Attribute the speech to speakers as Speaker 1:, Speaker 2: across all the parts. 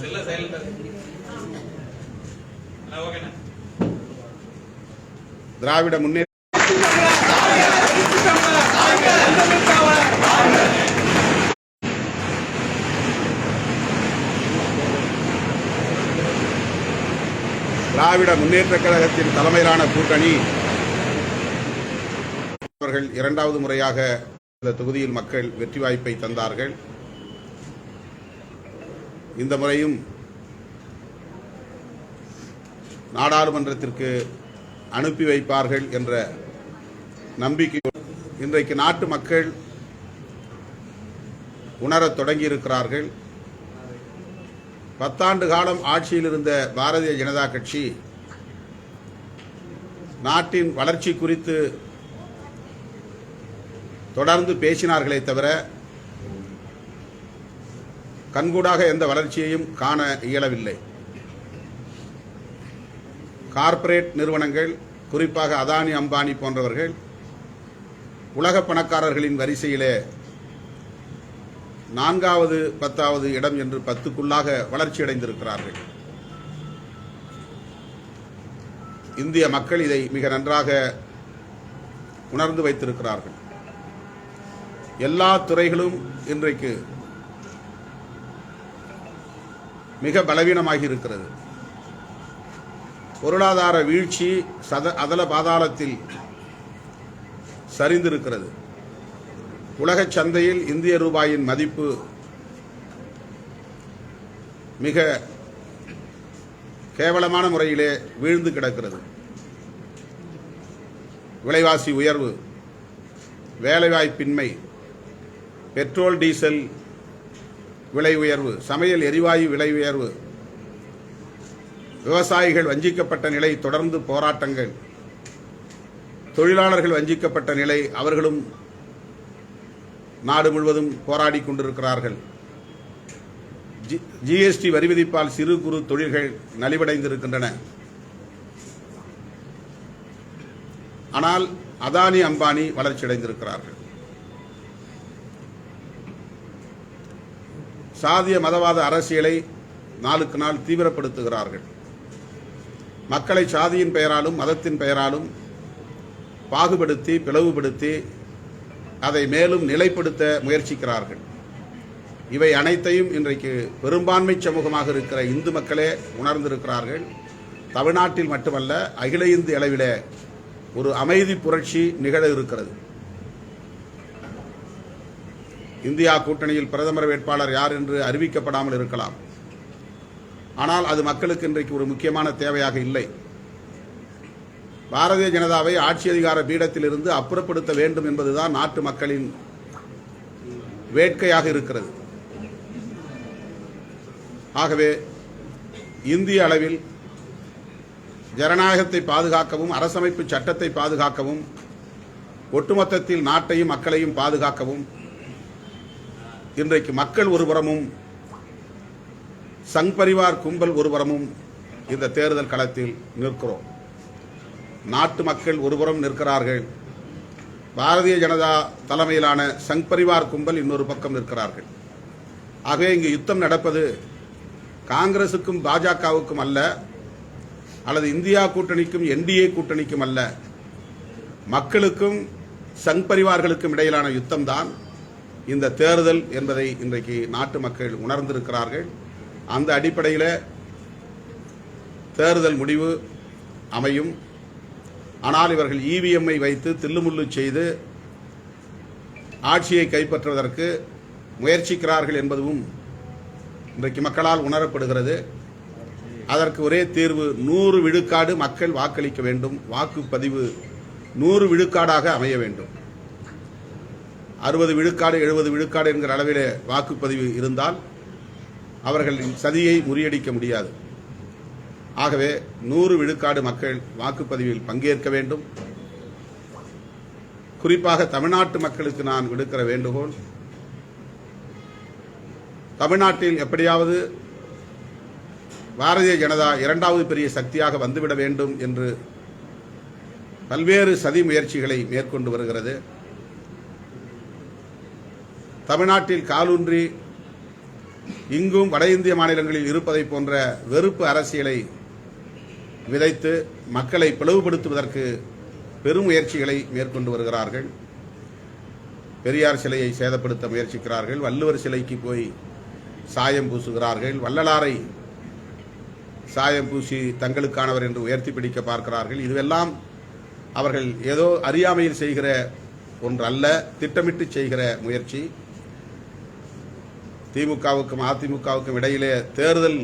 Speaker 1: செல்ல சைலண்டா ஓகேண்ணா
Speaker 2: திராவிட முன்னேற்ற திராவிட முன்னேற்ற கழகத்தின் தலைமையிலான கூட்டணி அவர்கள் இரண்டாவது முறையாக இந்த தொகுதியில் மக்கள் வெற்றி வாய்ப்பை தந்தார்கள். இந்த முறையும் நாடாளுமன்றத்திற்கு அனுப்பி வைப்பார்கள் என்ற நம்பிக்கை இன்றைக்கு நாட்டு மக்கள் உணரத் தொடங்கியிருக்கிறார்கள். பத்தாண்டு காலம் ஆட்சியில் இருந்த பாரதிய ஜனதா கட்சி நாட்டின் வளர்ச்சி குறித்து தொடர்ந்து பேசினார்களே தவிர கண்கூடாக எந்த வளர்ச்சியையும் காண இயலவில்லை. கார்ப்பரேட் நிறுவனங்கள் குறிப்பாக அதானி அம்பானி போன்றவர்கள் உலக பணக்காரர்களின் வரிசையிலே நான்காவது பத்தாவது இடம் என்று பத்துக்குள்ளாக வளர்ச்சியடைந்திருக்கிறார்கள். இந்திய மக்கள் இதை மிக நன்றாக உணர்ந்து வைத்திருக்கிறார்கள். எல்லா துறைகளும் இன்றைக்கு மிக பலவீனமாகி இருக்கிறது. பொருளாதார வீழ்ச்சி சத அதல பாதாளத்தில் சரிந்திருக்கிறது. உலகச் சந்தையில் இந்திய ரூபாயின் மதிப்பு மிக கேவலமான முறையிலே வீழ்ந்து கிடக்கிறது. விலைவாசி உயர்வு வேலைவாய்ப்பின்மை பெட்ரோல் டீசல் விலை உயர்வு சமையல் எரிவாயு விலை உயர்வு விவசாயிகள் வஞ்சிக்கப்பட்ட நிலை தொடர்ந்து போராட்டங்கள் தொழிலாளர்கள் வஞ்சிக்கப்பட்ட நிலை அவர்களும் நாடு முழுவதும் போராடி கொண்டிருக்கிறார்கள். ஜிஎஸ்டி வரி விதிப்பால் சிறு குறு தொழில்கள் நலிவடைந்திருக்கின்றன. ஆனால் அதானி அம்பானி வளர்ச்சியடைந்திருக்கிறார்கள். சாதிய மதவாத அரசியலை நாளுக்கு நாள் தீவிரப்படுத்துகிறார்கள். மக்களை சாதியின் பெயராலும் மதத்தின் பெயராலும் பாகுபடுத்தி பிளவுபடுத்தி அதை மேலும் நிலைப்படுத்த முயற்சிக்கிறார்கள். இவை அனைத்தையும் இன்றைக்கு பெரும்பான்மை சமூகமாக இருக்கிற இந்து மக்களே உணர்ந்திருக்கிறார்கள். தமிழ்நாட்டில் மட்டுமல்ல அகில இந்திய அளவிலே ஒரு அமைதி புரட்சி நிகழ இருக்கிறது. இந்தியா கூட்டணியில் பிரதமர் வேட்பாளர் யார் என்று அறிவிக்கப்படாமல் இருக்கலாம். ஆனால் அது மக்களுக்கு இன்றைக்கு ஒரு முக்கியமான தேவையாக இல்லை. பாரதிய ஜனதாவை ஆட்சி அதிகார பீடத்திலிருந்து அப்புறப்படுத்த வேண்டும் என்பதுதான் நாட்டு மக்களின் வேட்கையாக இருக்கிறது. ஆகவே இந்திய அளவில் ஜனநாயகத்தை பாதுகாக்கவும் அரசமைப்பு சட்டத்தை பாதுகாக்கவும் ஒட்டுமொத்தத்தில் நாட்டையும் மக்களையும் பாதுகாக்கவும் இன்றைக்கு மக்கள் ஒருபுறமும் சங் பரிவார் கும்பல் ஒருபுறமும் இந்த தேர்தல் களத்தில் நிற்கிறோம். நாட்டு மக்கள் ஒருபுறம் நிற்கிறார்கள். பாரதிய ஜனதா தலைமையிலான சங் பரிவார் கும்பல் இன்னொரு பக்கம் நிற்கிறார்கள். ஆகவே இங்கு யுத்தம் நடப்பது காங்கிரசுக்கும் பாஜகவுக்கும் அல்ல அல்லது இந்தியா கூட்டணிக்கும் என்டிஏ கூட்டணிக்கும் அல்ல. மக்களுக்கும் சங் பரிவார்களுக்கும் இடையிலான யுத்தம்தான். இந்த தேர்தல் என்பதை இன்றைக்கு நாட்டு மக்கள் உணர்ந்திருக்கிறார்கள். அந்த அடிப்படையில் தேர்தல் முடிவு அமையும். ஆனால் இவர்கள் இவிஎம்ஐ வைத்து தில்லுமுள்ளு செய்து ஆட்சியை கைப்பற்றுவதற்கு முயற்சிக்கிறார்கள் என்பதும் இன்றைக்கு மக்களால் உணரப்படுகிறது. அதற்கு ஒரே தீர்வு நூறு விழுக்காடு மக்கள் வாக்களிக்க வேண்டும். வாக்குப்பதிவு நூறு விழுக்காடாக அமைய வேண்டும். அறுபது விழுக்காடு எழுபது விழுக்காடு என்கிற அளவிலே வாக்குப்பதிவு இருந்தால் அவர்களின் சதியை முறியடிக்க முடியாது. ஆகவே நூறு விழுக்காடு மக்கள் வாக்குப்பதிவில் பங்கேற்க வேண்டும். குறிப்பாக தமிழ்நாட்டு மக்களுக்கு நான் விடுக்கிற வேண்டுகோள் தமிழ்நாட்டில் எப்படியாவது பாரதிய ஜனதா இரண்டாவது பெரிய சக்தியாக வந்துவிட வேண்டும் என்று பல்வேறு சதி முயற்சிகளை மேற்கொண்டு வருகிறது. தமிழ்நாட்டில் காலூன்றி இங்கும் வட இந்திய மாநிலங்களில் இருப்பதை போன்ற வெறுப்பு அரசியலை விதைத்து மக்களை பிளவுபடுத்துவதற்கு பெரும் முயற்சிகளை மேற்கொண்டு வருகிறார்கள். பெரியார் சிலையை சேதப்படுத்த முயற்சிக்கிறார்கள். வள்ளுவர் சிலைக்கு போய் சாயம் பூசுகிறார்கள். வள்ளலாரை சாயம் பூசி தங்களுக்கானவர் என்று உயர்த்தி பிடிக்க பார்க்கிறார்கள். இதுவெல்லாம் அவர்கள் ஏதோ அறியாமையில் செய்கிற ஒன்று அல்ல திட்டமிட்டு செய்கிற முயற்சி. திமுகவுக்கும் அதிமுகவுக்கும் இடையிலே தேர்தல்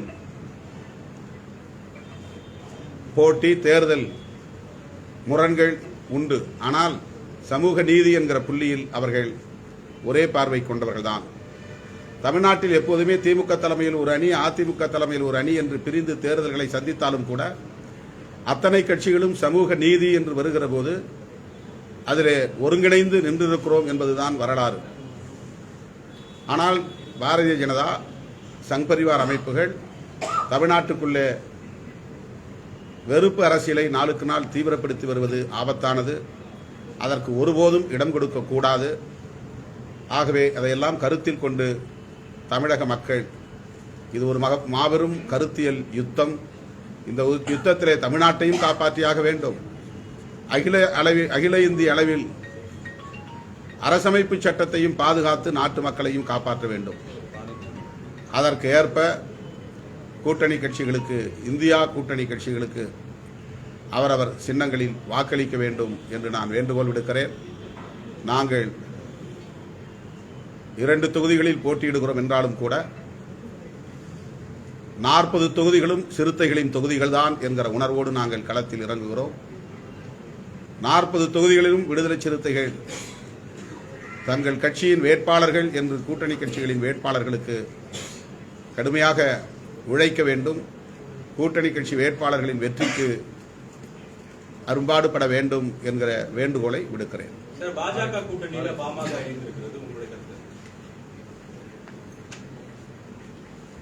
Speaker 2: போட்டி தேர்தல் முரண்கள் உண்டு. ஆனால் சமூக நீதி என்கிற புள்ளியில் அவர்கள் ஒரே பார்வை கொண்டவர்கள்தான். தமிழ்நாட்டில் எப்போதுமே திமுக தலைமையில் ஒரு அணி அதிமுக தலைமையில் ஒரு அணி என்று பிரிந்து தேர்தல்களை சந்தித்தாலும் கூட அத்தனை கட்சிகளும் சமூக நீதி என்று வருகிற போது அதிலே ஒருங்கிணைந்து நின்றிருக்கிறோம் என்பதுதான் வரலாறு. ஆனால் பாரதிய ஜனதா சங் பரிவார் அமைப்புகள் தமிழ்நாட்டுக்குள்ளே வெறுப்பு அரசியலை நாளுக்கு நாள் தீவிரப்படுத்தி வருவது ஆபத்தானது. அதற்கு ஒருபோதும் இடம் கொடுக்கக்கூடாது ஆகவே அதையெல்லாம் கருத்தில் கொண்டு தமிழக மக்கள் இது ஒரு மக மாபெரும் கருத்தியல் யுத்தம். இந்த யுத்தத்திலே தமிழ்நாட்டையும் காப்பாற்றியாக வேண்டும். அகில அளவில் அகில இந்திய அளவில் அரசமைப்பு சட்டத்தையும் பாதுகாத்து நாட்டு மக்களையும் காப்பாற்ற வேண்டும். அதற்கு ஏற்ப கூட்டணி கட்சிகளுக்கு இந்தியா கூட்டணி கட்சிகளுக்கு அவரவர் சின்னங்களில் வாக்களிக்க வேண்டும் என்று நான் வேண்டுகோள் விடுக்கிறேன். நாங்கள் இரண்டு தொகுதிகளில் போட்டியிடுகிறோம் என்றாலும் கூட நாற்பது தொகுதிகளும் சிறுத்தைகளின் தொகுதிகள்தான் என்கிற உணர்வோடு நாங்கள் களத்தில் இறங்குகிறோம். நாற்பது தொகுதிகளிலும் விடுதலை சிறுத்தைகள் தங்கள் கட்சியின் வேட்பாளர்கள் என்று கூட்டணி கட்சிகளின் வேட்பாளர்களுக்கு கடுமையாக உழைக்க வேண்டும். கூட்டணி கட்சி வேட்பாளர்களின் வெற்றிக்கு அரும்பாடுபட வேண்டும் என்கிற வேண்டுகோளை விடுக்கிறேன்.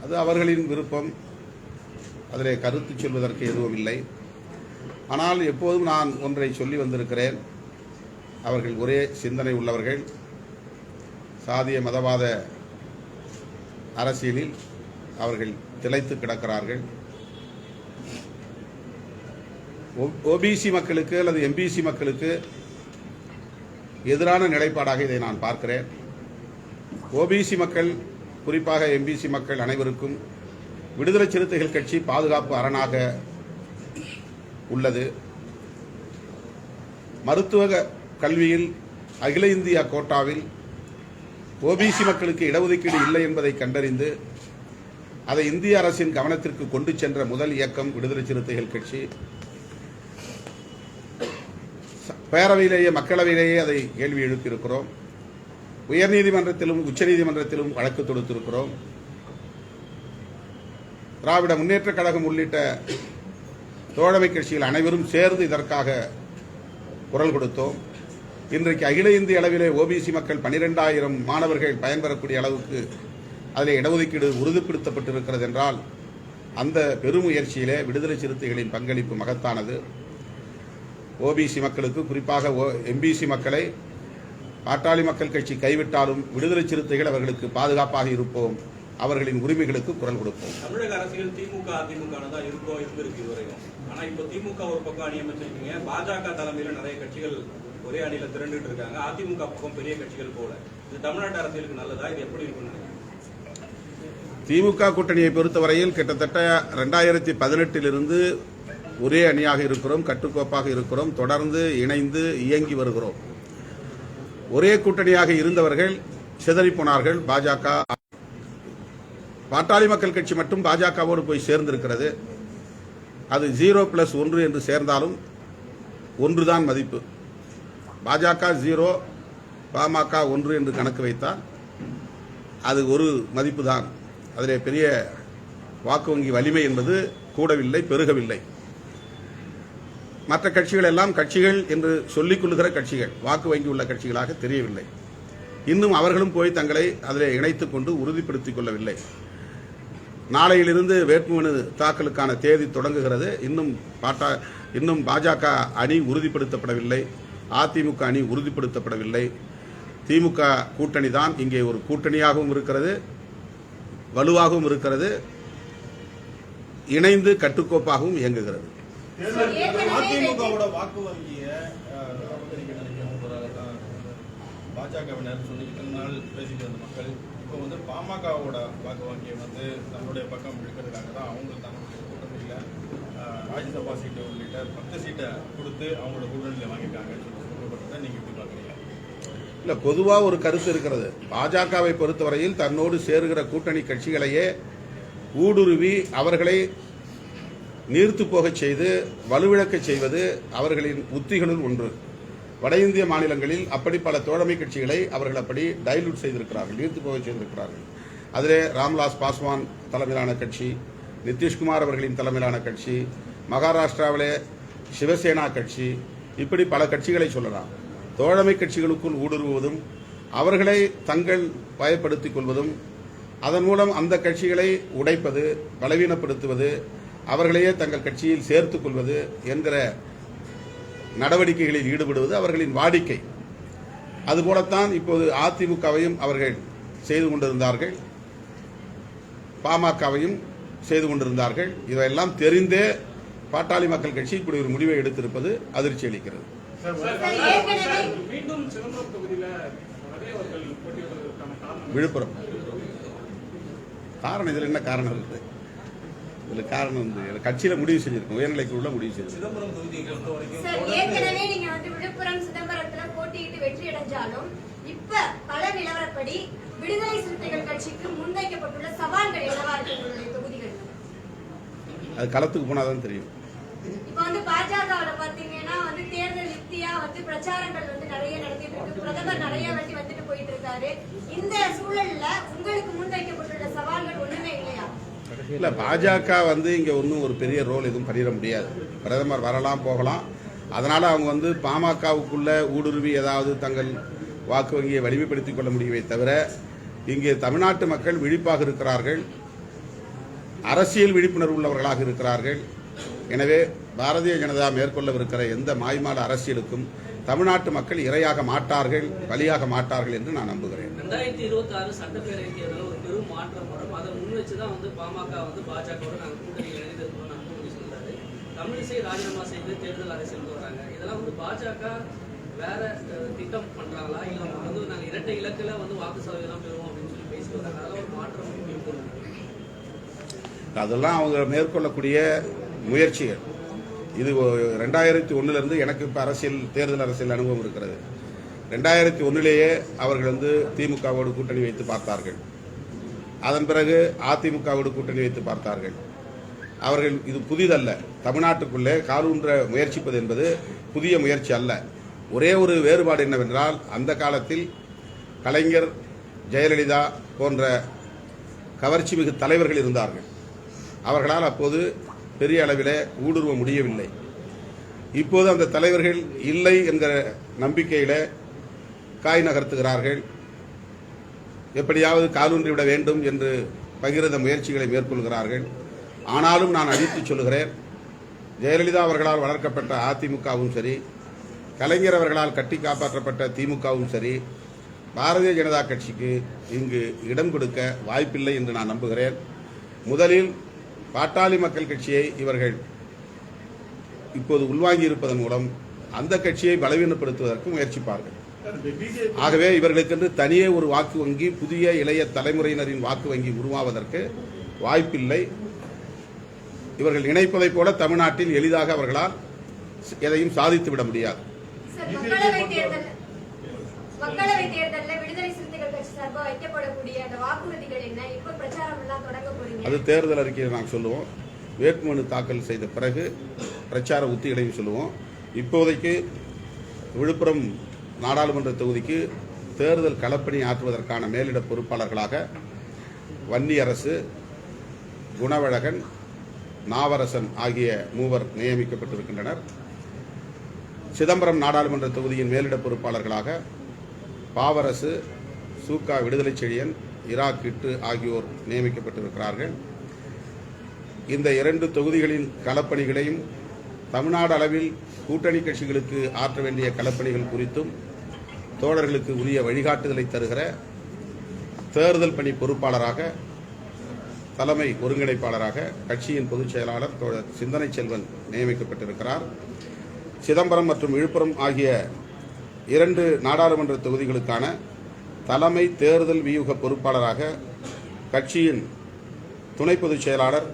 Speaker 2: அது அவர்களின் விருப்பம். அதிலே கருத்து சொல்வதற்கு எதுவும் இல்லை. ஆனால் எப்போதும் நான் ஒன்றை சொல்லி வந்திருக்கிறேன். அவர்கள் ஒரே சிந்தனை உள்ளவர்கள். சாதிய மதவாத அரசியலில் அவர்கள் திளைத்து கிடக்கிறார்கள். ஓபிசி மக்களுக்கு அல்லது எம்பிசி மக்களுக்கு எதிரான நிலைப்பாடாக இதை நான் பார்க்கிறேன். ஓபிசி மக்கள் குறிப்பாக எம்பிசி மக்கள் அனைவருக்கும் விடுதலை சிறுத்தைகள் கட்சி பாதுகாப்பு அரணாக உள்ளது. மருத்துவ கல்வியில் அகில இந்திய கோட்டாவில் ஓபிசி மக்களுக்கு இடஒதுக்கீடு இல்லை என்பதை கண்டறிந்து அதை இந்திய அரசின் கவனத்திற்கு கொண்டு சென்ற முதல் இயக்கம் விடுதலை சிறுத்தைகள் கட்சி. பேரவையிலேயே மக்களவையிலேயே அதை கேள்வி எழுப்பியிருக்கிறோம். உயர்நீதிமன்றத்திலும் உச்சநீதிமன்றத்திலும் வழக்கு தொடுத்திருக்கிறோம். திராவிட முன்னேற்ற கழகம் உள்ளிட்ட தோழமை கட்சிகள் அனைவரும் சேர்ந்து இதற்காக குரல் கொடுத்தோம். இன்றைக்கு அகில இந்திய அளவிலே ஓபிசி மக்கள் பனிரெண்டாயிரம் மாணவர்கள் பயன்பெறக்கூடிய அளவுக்கு அதில் இடஒதுக்கீடு உறுதிப்படுத்தப்பட்டிருக்கிறது என்றால் அந்த பெருமுயற்சியிலே விடுதலை சிறுத்தைகளின் பங்களிப்பு மகத்தானது. ஓபிசி மக்களுக்கு குறிப்பாக ஓ எம்பிசி மக்களை பாட்டாளி மக்கள் கட்சி கைவிட்டாலும் விடுதலை சிறுத்தைகள் அவர்களுக்கு பாதுகாப்பாக இருப்போம். அவர்களின் உரிமைகளுக்கு குரல் கொடுப்போம்.
Speaker 1: தமிழக அரசியல் திமுக அதிமுக தான் இருக்கோ இருந்திருக்கு இதுவரையும் ஆனா இப்ப திமுக ஒரு பக்கம் அணியமைச்சிருக்கீங்க. பாஜக தலைமையில நிறைய கட்சிகள் ஒரே அணியில திரண்டுட்டு இருக்காங்க. அதிமுக பக்கம் பெரிய கட்சிகள் போல. இது தமிழ்நாட்டு அரசியலுக்கு நல்லதா? இது எப்படி இருக்கும்னு
Speaker 2: திமுக கூட்டணியை பொறுத்தவரையில் கிட்டத்தட்ட ரெண்டாயிரத்தி பதினெட்டிலிருந்து ஒரே அணியாக இருக்கிறோம் கட்டுக்கோப்பாக இருக்கிறோம் தொடர்ந்து இணைந்து இயங்கி வருகிறோம். ஒரே கூட்டணியாக இருந்தவர்கள் சிதறிப்போனார்கள். பாஜக பாட்டாளி மக்கள் கட்சி மட்டும் பாஜகவோடு போய் சேர்ந்திருக்கிறது. அது ஜீரோ பிளஸ் ஒன்று என்று சேர்ந்தாலும் ஒன்றுதான் மதிப்பு. பாஜக ஜீரோ பாமக ஒன்று என்று கணக்கு வைத்தால் அது ஒரு மதிப்பு தான் அதில் பெரிய வாக்கு வங்கி வலிமை என்பது கூடவில்லை பெருகவில்லை. மற்ற கட்சிகள் எல்லாம் கட்சிகள் என்று சொல்லிக் கொள்ளுகிற கட்சிகள் வாக்கு வங்கி உள்ள கட்சிகளாக தெரியவில்லை. இன்னும் அவர்களும் போய் தங்களை அதில் இணைத்துக் கொண்டு உறுதிப்படுத்திக் கொள்ளவில்லை. நாளையிலிருந்து வேட்புமனு தாக்கலுக்கான தேதி தொடங்குகிறது. இன்னும் பாட்டா இன்னும் பாஜக அணி உறுதிப்படுத்தப்படவில்லை. அதிமுக அணி உறுதிப்படுத்தப்படவில்லை. திமுக கூட்டணி தான் இங்கே ஒரு கூட்டணியாகவும் இருக்கிறது வலுவாகவும் இருக்கிறது இணைந்து கட்டுக்கோப்பாகவும் இயங்குகிறது.
Speaker 3: வாக்கு வங்கியை தான் பாஜகவினர் சொல்லி நாள் பேசிட்டு வந்த மக்கள் இப்போ வந்து பாமகவோட வாக்கு வங்கியை வந்து தன்னுடைய பக்கம் இழுக்கிறதுக்காக தான் அவங்க தன்னுடைய கூட்டணியில் அஹ், ராஜ்யசபா சீட்டு உள்ளிட்ட பத்து சீட்டை கொடுத்து அவங்களோட கூட்டணியில் வாங்கி சொல்லி சொல்லப்பட்டதை நீங்கள் எப்படி பார்க்குறீங்க
Speaker 2: இல்லை பொதுவாக ஒரு கருத்து இருக்கிறது. பாஜகவை பொறுத்தவரையில் தன்னோடு சேருகிற கூட்டணி கட்சிகளையே ஊடுருவி அவர்களை நீர்த்து போகச் செய்து வலுவிழக்கச் செய்வது அவர்களின் உத்திகளுள் ஒன்று. வட இந்திய மாநிலங்களில் அப்படி பல தோழமை கட்சிகளை அவர்கள் அப்படி டைலூட் செய்திருக்கிறார்கள் நீர்த்து போகச் செய்திருக்கிறார்கள். அதிலே ராம்விலாஸ் பாஸ்வான் தலைமையிலான கட்சி நிதிஷ்குமார் அவர்களின் தலைமையிலான கட்சி மகாராஷ்டிராவிலே சிவசேனா கட்சி இப்படி பல கட்சிகளை சொல்லலாம். தோழமை கட்சிகளுக்குள் ஊடுருவுவதும் அவர்களை தங்கள் பயப்படுத்திக் கொள்வதும் அதன் மூலம் அந்த கட்சிகளை உடைப்பது பலவீனப்படுத்துவது அவர்களையே தங்கள் கட்சியில் சேர்த்துக் கொள்வது என்கிற நடவடிக்கைகளில் ஈடுபடுவது அவர்களின் வாடிக்கை. அதுபோலத்தான் இப்போது அதிமுகவையும் அவர்கள் செய்து கொண்டிருந்தார்கள். பாமகவையும் செய்து கொண்டிருந்தார்கள். இதையெல்லாம் தெரிந்தே பாட்டாளி மக்கள் கட்சி இப்படி ஒரு முடிவை எடுத்திருப்பது அதிர்ச்சி அளிக்கிறது. விழுப்புரம். காரணம் இதில் என்ன காரணம் இருக்குது? இதில் காரணம் வந்து கட்சியில் முடிவு செஞ்சிருக்கோம். உயர்நிலைக்குள்ள முடிவு செஞ்சிருக்கோம்.
Speaker 4: ஏற்கனவே நீங்க வந்து விழுப்புரம் சிதம்பரத்துல போட்டியிட்டு வெற்றி அடைஞ்சாலும் இப்ப பல நிலவரப்படி விடுதலை சிறுத்தைகள் கட்சிக்கு முன்வைக்கப்பட்டுள்ள சவால்கள் என்னவா இருக்கு தொகுதிகள்
Speaker 2: அது களத்துக்கு போனால் தான் தெரியும்.
Speaker 4: இப்ப வந்து பாஜகவுல பாத்தீங்கன்னா வந்து தேர்தல் யுக்தியா வந்து பிரச்சாரங்கள் வந்து நிறைய நடத்திட்டு இருக்கு. பிரதமர் நிறைய வாட்டி வந்துட்டு போயிட்டு இருக்காரு. இந்த சூழல்ல உங்களுக்கு முன்வைக்கப்பட்டுள்ள சவால்கள் ஒண்ணுமே இல்லையா?
Speaker 2: இல்லை பாஜக வந்து இங்கே ஒன்றும் ஒரு பெரிய ரோல் எதுவும் பண்ணிட முடியாது. பிரதமர் வரலாம் போகலாம். அதனால் அவங்க வந்து பாமகவுக்குள்ள ஊடுருவி ஏதாவது தங்கள் வாக்கு வங்கியை வலிமைப்படுத்திக் கொள்ள முடியுமே தவிர இங்கே தமிழ்நாட்டு மக்கள் விழிப்பாக இருக்கிறார்கள். அரசியல் விழிப்புணர்வு உள்ளவர்களாக இருக்கிறார்கள். எனவே பாரதிய ஜனதா மேற்கொள்ளவிருக்கிற எந்த மாய்மால அரசியலுக்கும் தமிழ்நாட்டு மக்கள் இரையாக மாட்டார்கள் பலியாக மாட்டார்கள் என்று நான் நம்புகிறேன்.
Speaker 5: ரெண்டாயிரத்தி இருபத்தி ஆறு சட்டப்பேரவை தேர்தலில் ஒரு பெரும் மாற்றம் வரும். அதை முன் வச்சு தான் வந்து பாமக வந்து பாஜகவோட நாங்கள் கூட்டணி இணைந்திருக்கோம் அன்புமணி சொல்றாரு. தமிழிசை ராஜினாமா செய்து தேர்தல் அரசியல் வர்றாங்க இதெல்லாம் வந்து பாஜக வேற திட்டம் பண்றாங்களா? இல்ல வந்து நாங்கள் இரட்டை இலக்குல வந்து வாக்கு சதவீதம் பெறுவோம் அப்படின்னு சொல்லி பேசிட்டு வராங்க. அதெல்லாம் ஒரு மாற்றம்.
Speaker 2: அதெல்லாம் அவங்க மேற்கொள்ளக்கூடிய முயற்சிகள். இது ரெண்டாயிரத்தி ஒன்றிலிருந்து எனக்கு இப்போ அரசியல் தேர்தல் அரசியல் அனுபவம் இருக்கிறது. ரெண்டாயிரத்தி ஒன்றிலேயே அவர்கள் வந்து திமுகவோடு கூட்டணி வைத்து பார்த்தார்கள். அதன் பிறகு அதிமுகவோடு கூட்டணி வைத்து பார்த்தார்கள். அவர்கள் இது புதிதல்ல. தமிழ்நாட்டுக்குள்ளே காலூன்ற முயற்சிப்பது என்பது புதிய முயற்சி அல்ல. ஒரே ஒரு வேறுபாடு என்னவென்றால் அந்த காலத்தில் கலைஞர் ஜெயலலிதா போன்ற கவர்ச்சி மிகு தலைவர்கள் இருந்தார்கள். அவர்களால் அப்போது பெரிய அளவில் ஊடுருவ முடியவில்லை. இப்போது அந்த தலைவர்கள் இல்லை என்கிற நம்பிக்கையில் காய் நகர்த்துகிறார்கள். எப்படியாவது காலூன்றி விட வேண்டும் என்று பகிரந்த முயற்சிகளை மேற்கொள்கிறார்கள். ஆனாலும் நான் அடித்துச் சொல்கிறேன் ஜெயலலிதா அவர்களால் வளர்க்கப்பட்ட அதிமுகவும் சரி கலைஞர் அவர்களால் கட்டி காப்பாற்றப்பட்ட திமுகவும் சரி பாரதிய ஜனதா கட்சிக்கு இங்கு இடம் கொடுக்க வாய்ப்பில்லை என்று நான் நம்புகிறேன். முதலில் பாட்டாளி மக்கள் கட்சியை இவர்கள் இப்போது உள்வாங்கி இருப்பதன் மூலம் அந்த கட்சியை பலவீனப்படுத்துவதற்கு முயற்சிப்பார்கள். ஆகவே இவர்களுக்கென்று தனியே ஒரு வாக்கு வங்கி புதிய இளைய தலைமுறையினரின் வாக்கு வங்கி உருவாவதற்கு வாய்ப்பில்லை. இவர்கள் நினைப்பதைப் போல தமிழ்நாட்டில் எளிதாக அவர்களால் எதையும் சாதித்து விட முடியாது
Speaker 4: மக்களவை தேர்தலில் விடுதலை சிறுத்தைகள் கட்சி சார்பாக வைக்கப்படக்கூடிய அந்த வாக்குறுதிகள் என்ன? இப்ப பிரச்சாரம் எல்லாம் தொடங்க போறீங்க.
Speaker 2: அது தேர்தல் அறிக்கையை நாங்கள் சொல்லுவோம். வேட்புமனு தாக்கல் செய்த பிறகு பிரச்சார உத்திகளையும் சொல்லுவோம். இப்போதைக்கு விழுப்புரம் நாடாளுமன்ற தொகுதிக்கு தேர்தல் களப்பணி ஆற்றுவதற்கான மேலிட பொறுப்பாளர்களாக வன்னி அரசு குணவழகன் நாவரசன் ஆகிய மூவர் நியமிக்கப்பட்டிருக்கின்றனர். சிதம்பரம் நாடாளுமன்ற தொகுதியின் மேலிட பொறுப்பாளர்களாக பாவரசு சூக்கா விடுதலை செழியன் இராக் கிட்டு ஆகியோர் நியமிக்கப்பட்டிருக்கிறார்கள். இந்த இரண்டு தொகுதிகளின் களப்பணிகளையும் தமிழ்நாடு அளவில் கூட்டணி கட்சிகளுக்கு ஆற்ற வேண்டிய களப்பணிகள் குறித்தும் தோழர்களுக்கு உரிய வழிகாட்டுதலை தருகிற தேர்தல் பணி பொறுப்பாளராக தலைமை ஒருங்கிணைப்பாளராக கட்சியின் பொதுச் செயலாளர் தோழர் சிந்தனை செல்வன் நியமிக்கப்பட்டிருக்கிறார். சிதம்பரம் மற்றும் விழுப்புரம் ஆகிய இரண்டு நாடாளுமன்ற தொகுதிகளுக்கான தலைமை தேர்தல் வியூக பொறுப்பாளராக கட்சியின் துணை பொதுச் செயலாளர்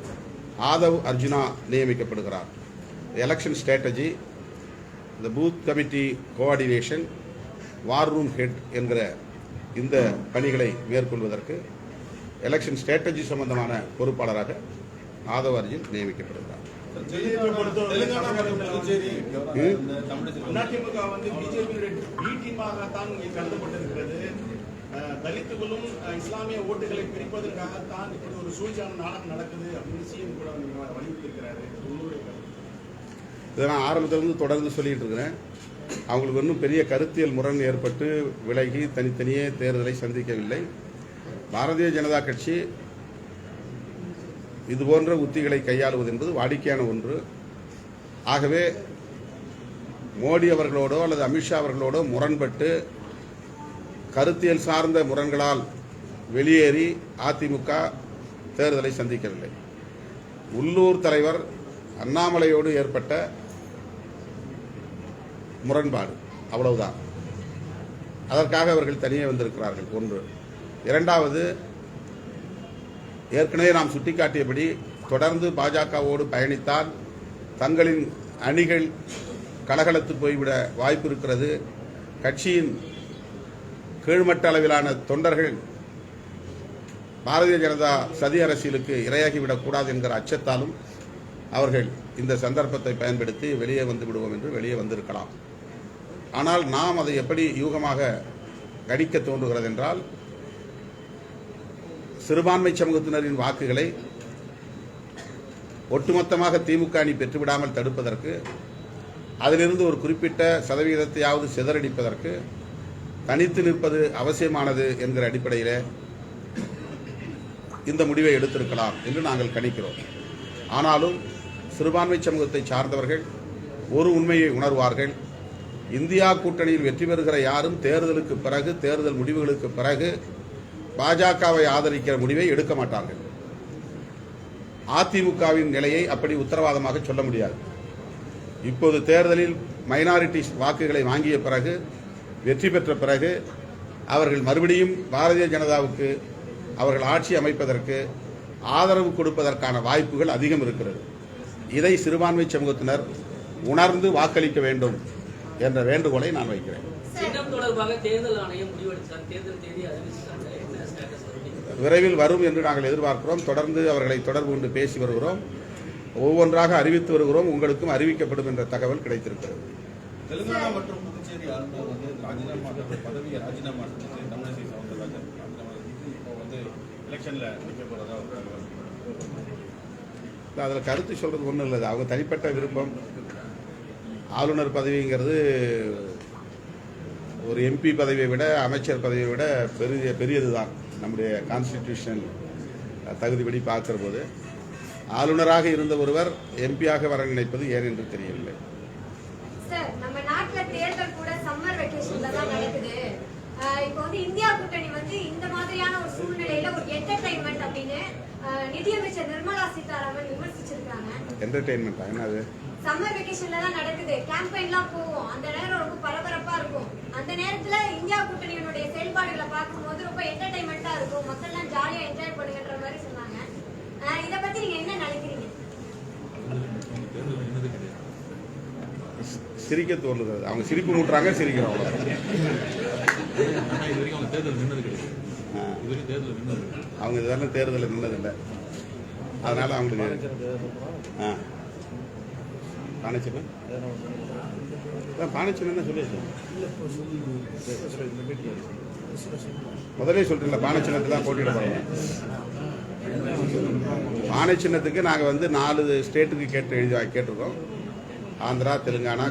Speaker 2: Aadhav Arjuna நியமிக்கப்படுகிறார். Election strategy the booth committee coordination war room head என்கிற இந்த பணிகளை மேற்கொள்வதற்கு எலெக்ஷன் ஸ்ட்ராட்டஜி சம்பந்தமான பொறுப்பாளராக ஆதவ் அர்ஜுன் நியமிக்கப்படுகிறார்.
Speaker 6: அதிமுக வந்து பிஜேபியுடைய பி டீமாகத்தான் இங்கே கருதப்பட்டிருக்கிறது தலித்துகளும் இஸ்லாமிய ஓட்டுகளை பிரிப்பதற்காகத்தான் இப்படி ஒரு சூழ்ச்சியான நாடகம் நடக்குது அப்படின்னு சிஎம் கூட வலியுறுத்திருக்கிறாரு
Speaker 2: இதை நான் ஆரம்பத்திலிருந்து தொடர்ந்து சொல்லிட்டு இருக்கிறேன். அவங்களுக்கு ஒன்றும் பெரிய கருத்தியல் முரண் ஏற்பட்டு விலகி தனித்தனியே தேர்தலை சந்திக்கவில்லை. பாரதிய ஜனதா கட்சி இது போன்ற உத்திகளை கையாளுவது என்பது வாடிக்கையான ஒன்று. ஆகவே மோடி அவர்களோடோ அல்லது அமித்ஷா அவர்களோடோ முரண்பட்டு கருத்தியல் சார்ந்த முரண்களால் வெளியேறி அதிமுக தேர்தலை சந்திக்கவில்லை. உள்ளூர் தலைவர் அண்ணாமலையோடு ஏற்பட்ட முரண்பாடு அவ்வளவுதான். அதற்காக அவர்கள் தனியே வந்திருக்கிறார்கள். ஒன்று. இரண்டாவது ஏற்கனவே நாம் சுட்டிக்காட்டியபடி தொடர்ந்து பாஜகவோடு பயணித்தால் தங்களின் அணிகள் கலகலத்து போய்விட வாய்ப்பு இருக்கிறது. கட்சியின் கீழ்மட்ட அளவிலான தொண்டர்கள் பாரதிய ஜனதா சதி அரசியலுக்கு இரையாகிவிடக்கூடாது என்கிற அச்சத்தாலும் அவர்கள் இந்த சந்தர்ப்பத்தை பயன்படுத்தி வெளியே வந்து விடுவோம் என்று வெளியே வந்திருக்கலாம். ஆனால் நாம் அதை எப்படி யூகமாக கணிக்க தோன்றுகிறது என்றால் சிறுபான்மை சமூகத்தினரின் வாக்குகளை ஒட்டுமொத்தமாக திமுக அணி பெற்றுவிடாமல் தடுப்பதற்கு அதிலிருந்து ஒரு குறிப்பிட்ட சதவீதத்தையாவது சிதறடிப்பதற்கு தனித்து நிற்பது அவசியமானது என்கிற அடிப்படையில் இந்த முடிவை எடுத்திருக்கலாம் என்று நாங்கள் கணிக்கிறோம். ஆனாலும் சிறுபான்மை சமூகத்தை சார்ந்தவர்கள் ஒரு உண்மையை உணர்வார்கள். இந்தியா கூட்டணியில் வெற்றி பெறுகிற யாரும் தேர்தலுக்கு பிறகு தேர்தல் முடிவுகளுக்கு பிறகு பாஜகவை ஆதரிக்கிற முடிவை எடுக்க மாட்டார்கள். அதிமுகவின் நிலையை அப்படி உத்தரவாதமாக சொல்ல முடியாது. இப்போது தேர்தலில் மைனாரிட்டி வாக்குகளை வாங்கிய பிறகு வெற்றி பெற்ற பிறகு அவர்கள் மறுபடியும் பாரதிய ஜனதாவுக்கு அவர்கள் ஆட்சி அமைப்பதற்கு ஆதரவு கொடுப்பதற்கான வாய்ப்புகள் அதிகம் இருக்கிறது. இதை சிறுபான்மை சமூகத்தினர் உணர்ந்து வாக்களிக்க வேண்டும் என்ற வேண்டுகோளை நான் வைக்கிறேன்.
Speaker 5: தொடர்பாக தேர்தல் ஆணையம் முடிவெடுத்தார் தேர்தல் தேதி அறிவிச்சிட்டாங்க
Speaker 2: விரைவில் வரும் என்று நாங்கள் எதிர்பார்க்கிறோம். தொடர்ந்து அவர்களை தொடர்பு கொண்டு பேசி வருகிறோம். ஒவ்வொன்றாக அறிவித்து வருகிறோம். உங்களுக்கும் அறிவிக்கப்படும் என்ற தகவல் கிடைத்திருக்கிறது.
Speaker 3: தெலுங்கானா மற்றும் புதுச்சேரி ஆளுநர் வந்து ராஜினாமா பதவியை ராஜினாமா செஞ்சு தமிழிசை சவுந்தரராஜன் ராஜினாமா செஞ்சு இப்போ வந்து எலெக்ஷன்ல நிற்க போறதா ஒரு தகவல்.
Speaker 2: அதில் கருத்து சொல்றது ஒன்றும் இல்லை. அவங்க தனிப்பட்ட விருப்பம். ஆளுநர் பதவிங்கிறது ஒரு எம்பி பதவியை விட அமைச்சர் பதவியை விட பெரிய பெரியது தான் நம்முடைய கான்ஸ்டிடியூஷனல் தகுதிப்படி பார்க்கிற போது ஆளுநராக இருந்த ஒருவர் எம்பியாக வர நினைப்பது ஏன் என்று தெரியவில்லை.
Speaker 4: நம்ம நாட்டுல தேர்தல் கூட சம்மர் வெக்கேஷன்ல தான் நடக்குது. ஆஹ் இப்போ வந்து இந்தியா கூட்டணி வந்து இந்த மாதிரியான ஒரு சூழ்நிலையில ஒரு என்டர்டைன்மெண்ட் அப்படின்னு ஆஹ் நிதியமைச்சர் நிர்மலா சீதாராமன் விமர்சிச்சிருக்காங்க
Speaker 2: என்டர்டெயின்மெண்ட்டா என்னது?
Speaker 4: சம்மர் வெக்கேஷன்ல தான் நடக்குது. கேம்பெயின்லாம் போகும் அந்த நேரம் ரொம்ப பரபரப்பா இருக்கும். அந்த நேரத்துல இந்தியா கூட்டணியினுடைய செயல்பாடுகளை பார்க்கும்போது ரொம்ப என்டர்டைன்மெண்டா இருக்கும். மக்கள்லாம் ஜாலியா என்ஜாய் பண்ணுங்கன்ற மாதிரி சொன்னாங்க. இத பத்தி நீங்க என்ன நினைக்கிறீங்க?
Speaker 2: சிரிக்க தோன்றுகிறது அவங்க சிரிப்பு மூட்டுறாங்க சிரிக்கிறோம். அவ்வளவுதான்.
Speaker 7: இது வரைக்கும் அவங்க தேர்தல் நின்னது கிடையாது.
Speaker 2: அவங்க இதெல்லாம் தேர்தலில் நின்னதில்லை. அதனால அவங்களுக்கு ஆ. பானைச்சின்னம் பானைச்சின்னம் சொல்லியாச்சு முதலே சொல்றீங்களா பானை சின்னத்தில் தான் போட்டியிட போகிறோம் பானை சின்னத்துக்கு நாங்கள் வந்து நாலு ஸ்டேட்டுக்கு கேட்டு எழுதி கேட்டிருக்கோம். ஆந்திரா தெலுங்கானா